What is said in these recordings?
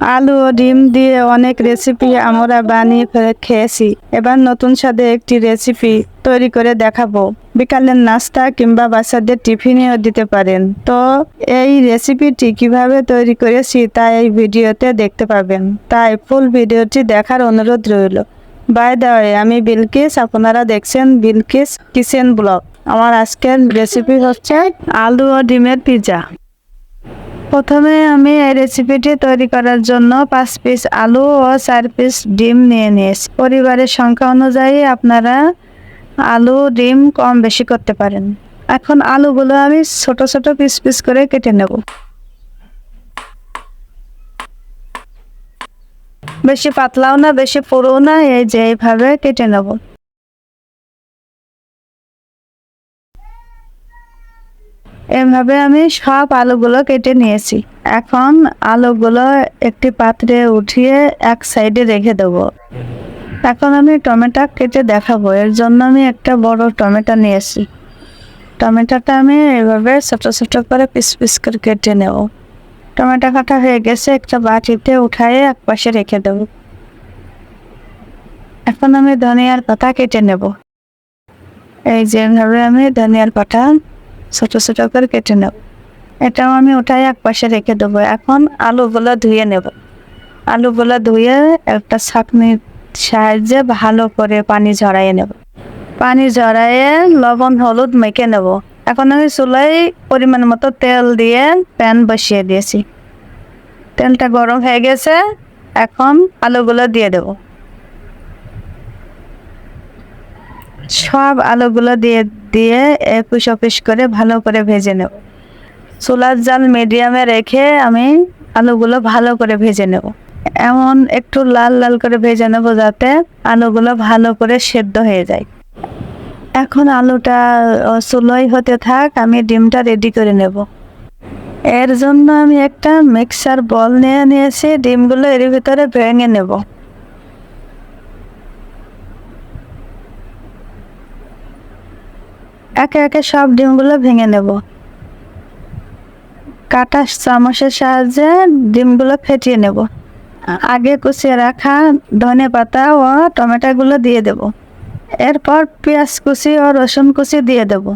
আলু ও ডিম দিয়ে অনেক রেসিপি আমরা বানিয়ে ফে- খেয়েছি। এবার নতুন স্বাদে একটি রেসিপি তৈরি করে দেখাবো। বিকালের নাস্তা কিংবা বাচ্চাদের টিফিনেও দিতে পারেন। তো এই রেসিপিটি কীভাবে তৈরি করেছি তা এই ভিডিওতে দেখতে পাবেন। তাই ফুল ভিডিওটি দেখার অনুরোধ রইল। বাই দ্য ওয়ে আমি বিলকিস, আপনারা দেখছেন বিলকিস কিচেন ব্লগ। আমার আজকের রেসিপি হচ্ছে আলু ও ডিমের পিৎজা প্রথমে আমি এই রেসিপিটি তৈরি করার জন্য পাঁচ পিস আলু ও চার পিস ডিম নিয়ে নিয়েছি। পরিবারের সংখ্যা অনুযায়ী আপনারা আলু, ডিম কম বেশি করতে পারেন। এখন আলুগুলো আমি ছোট ছোট পিস পিস করে কেটে নেব। বেশি পাতলাও না, বেশি পুরো না, এই যে এইভাবে কেটে নেব। এভাবে আমি সব আলুগুলো কেটে নিয়েছি। এখন আলুগুলো একটি পাত্রে উঠিয়ে এক সাইডে রেখে দেবো। এখন আমি টমেটো কেটে দেখাবো। এর জন্য আমি একটা বড় টমেটো নিয়েছি। টমেটোটা আমি এভাবে ছোট ছোট করে পিস পিস করে কেটে নেব। টমেটো কাটা হয়ে গেছে, একটা বাটিতে উঠায়ে এক পাশে রেখে দেবো। এখন আমি ধনিয়ার পাতা কেটে নেব। এই যেভাবে আমি ধনিয়ার পাতা ছোট ছোট করে কেটে নেব এটাও আমি উঠাই এক পাশে রেখে দেবো। এখন আলুগুলো ধুয়ে নেব। আলুগুলো ধুয়ে একটা ছাঁকনির সাহায্যে ভালো করে পানি ঝরাইয়ে নেব। পানি ঝরাইয়ে লবণ, হলুদ মেখে নেব। এখন আমি চুলাই পরিমাণ মতো তেল দিয়ে প্যান বসিয়ে দিয়েছি। তেলটা গরম হয়ে গেছে। এখন আলুগুলো দিয়ে দেব। সব আলুগুলো দিয়ে দিয়ে একুশ অপিস করে ভালো করে ভেজে নেব। চুলার জাল মিডিয়ামে রেখে আমি আলুগুলো ভালো করে ভেজে নেব। এমন একটু লাল লাল করে ভেজে নেব যাতে আলুগুলো ভালো করে সেদ্ধ হয়ে যায়। এখন আলুটা ও, চুলোয় হতে থাক আমি ডিমটা রেডি করে নেব। এর জন্য আমি একটা মিক্সার বল নিয়ে নিয়েছি ডিমগুলো এর ভিতরে ভেঙে নেব। একে একে সব ডিমগুলো ভেঙে নেব। কাটা চামচের সাহায্যে ডিমগুলো ফেটিয়ে নেব। আগে কুচিয়ে রাখা ধনে পাতা ও টমেটোগুলো দিয়ে দেব। এরপর পেঁয়াজ কুচি ও রসুন কুচি দিয়ে দেব।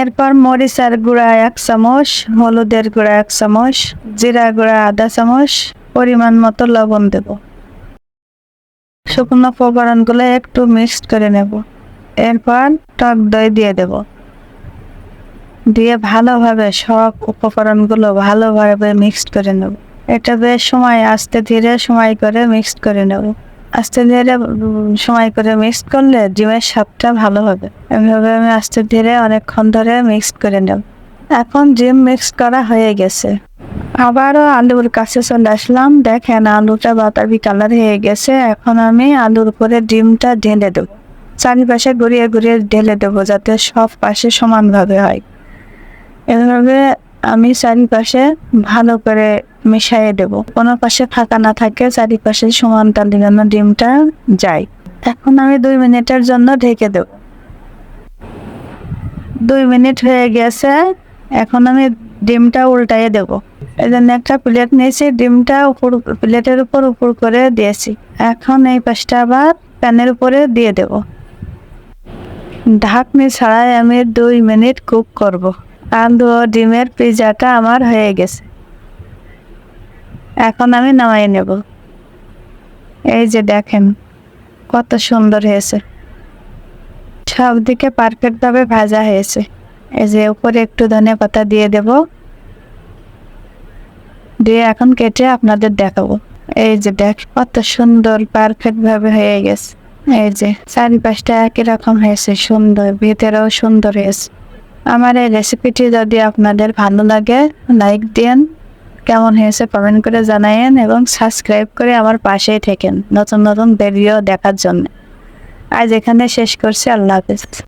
এরপর মরিচার গুঁড়া এক চামচ, হলুদের গুঁড়া এক চামচ, জিরা গুঁড়া আধা চামচ, পরিমাণ মতো লবণ দেব। শুকনো উপকরণগুলো একটু মিক্সড করে নেব। এরপর টক দই দিয়ে দেব। দিয়ে ভালোভাবে সব উপকরণগুলো ভালোভাবে মিক্সড করে নেব। এটা বেশ সময় আস্তে ধীরে সময় করে মিক্সড করে নেব। আস্তে ধীরে সময় করে মিক্স করলে ডিমের স্বাদটা ভালো হবে। এভাবে আমি আস্তে ধীরে অনেকক্ষণ ধরে মিক্সড করে নেব। এখন ডিম মিক্স করা হয়ে গেছে। আবারও আলুর কাছে চলে আসলাম। দেখেন আলুটা বাতাবি কালার হয়ে গেছে। এখন আমি আলুর উপরে ডিমটা ঢেলে দেবো। চারিপাশে ঘুরিয়ে ঘুরিয়ে ঢেলে দেবো যাতে সব পাশে সমানভাবে হয়। এভাবে আমি চারিপাশে ভালো করে মিশিয়ে দেব। কোনো পাশে ফাঁকা না থাকে, চারিপাশে সমান তালে যেন ডিমটা যায়। এখন আমি দুই মিনিটের জন্য ঢেকে দেব। দুই মিনিট হয়ে গেছে, এখন আমি ডিমটা উল্টাইয়ে দেব। এই জন্য একটা প্লেট নিয়েছি, ডিমটা উপর, প্লেটের উপর উপর করে দিয়েছি। এখন এই পাশটা আবার প্যানের উপরে দিয়ে দেব। ঢাকনি ছাড়াই আমি দুই মিনিট কুক করব। আলু ও ডিমের পিজাটা আমার হয়ে গেছে। এখন আমি নামাই নেব। এই যে দেখেন, কত সুন্দর হয়েছে। সব দিকে পারফেক্টভাবে ভাজা হয়েছে। এই যে উপরে একটু ধনে পাতা দিয়ে দেব। দিয়ে এখন কেটে আপনাদের দেখাবো। এই যে দেখ, কত সুন্দর পারফেক্টভাবে হয়ে গেছে। এই যে, চারিপাশটা একই হয়েছে, সুন্দর, ভিতরেও সুন্দর হয়েছে। আমার এই রেসিপিটি যদি আপনাদের ভালো লাগে লাইক দিন কেমন হয়েছে কমেন্ট করে জানায়েন এবং সাবস্ক্রাইব করে আমার পাশেই থেকেন নতুন নতুন ভিডিও দেখার জন্য। আজ এখানে শেষ করছি, আল্লাহ হাফিজ।